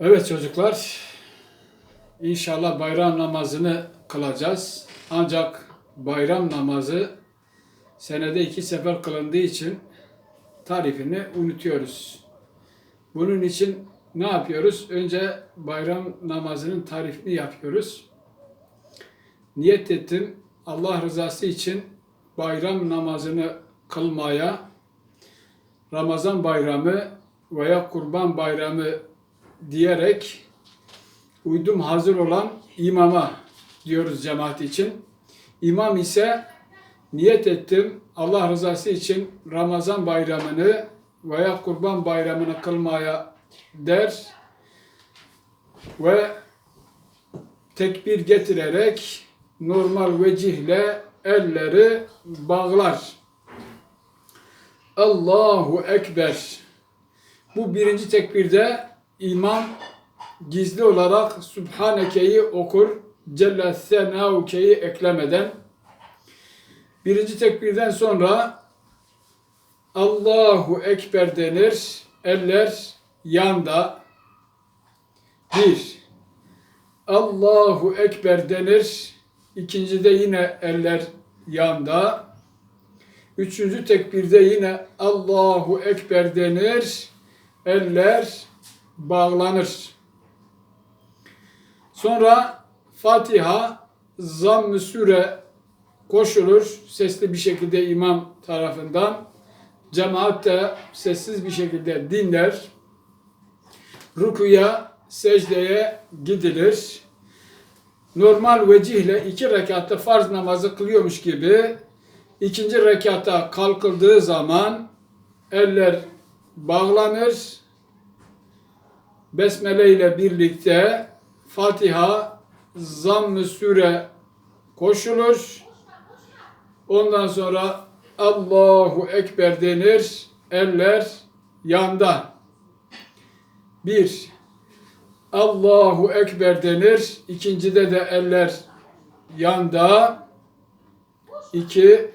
Evet çocuklar, inşallah bayram namazını kılacağız. Ancak bayram namazı senede iki sefer kılındığı için tarifini unutuyoruz. Bunun için ne yapıyoruz? Önce bayram namazının tarifini yapıyoruz. Niyet ettim Allah rızası için bayram namazını kılmaya Ramazan bayramı veya kurban bayramı diyerek uydum hazır olan imama diyoruz cemaat için. İmam ise niyet ettim Allah rızası için Ramazan bayramını veya kurban bayramını kılmaya der ve tekbir getirerek normal vecihle elleri bağlar. Allahu Ekber. Bu birinci tekbirde imam gizli olarak Subhaneke'yi okur. Celle Senauke'yi eklemeden. Birinci tekbirden sonra Allahu Ekber denir. Eller yanda. Bir. Allahu Ekber denir. İkincide yine eller yanda. Üçüncü tekbirde yine Allahu Ekber denir. Eller bağlanır. Sonra Fatiha, zamm-ı süre koşulur. Sesli bir şekilde imam tarafından. Cemaat de sessiz bir şekilde dinler. Rukuya, secdeye gidilir. Normal vecihle iki rekatta farz namazı kılıyormuş gibi ikinci rekata kalkıldığı zaman eller bağlanır. Besmele ile birlikte Fatiha, zamm-ı süre koşulur. Ondan sonra Allahu Ekber denir. Eller yanda. Bir. Allahu Ekber denir. İkincide de eller yanda. İki.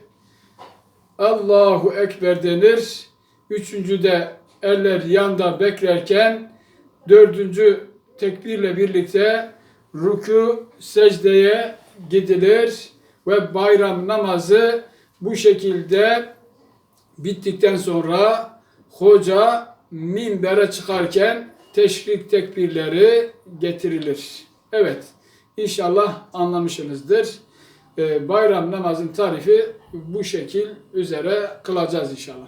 Allahu Ekber denir. Üçüncüde eller yanda beklerken dördüncü tekbirle birlikte ruku secdeye gidilir ve bayram namazı bu şekilde bittikten sonra hoca minbere çıkarken teşrik tekbirleri getirilir. Evet, inşallah anlamışsınızdır. Ee, Bayram namazın tarifi bu şekil üzere kılacağız inşallah.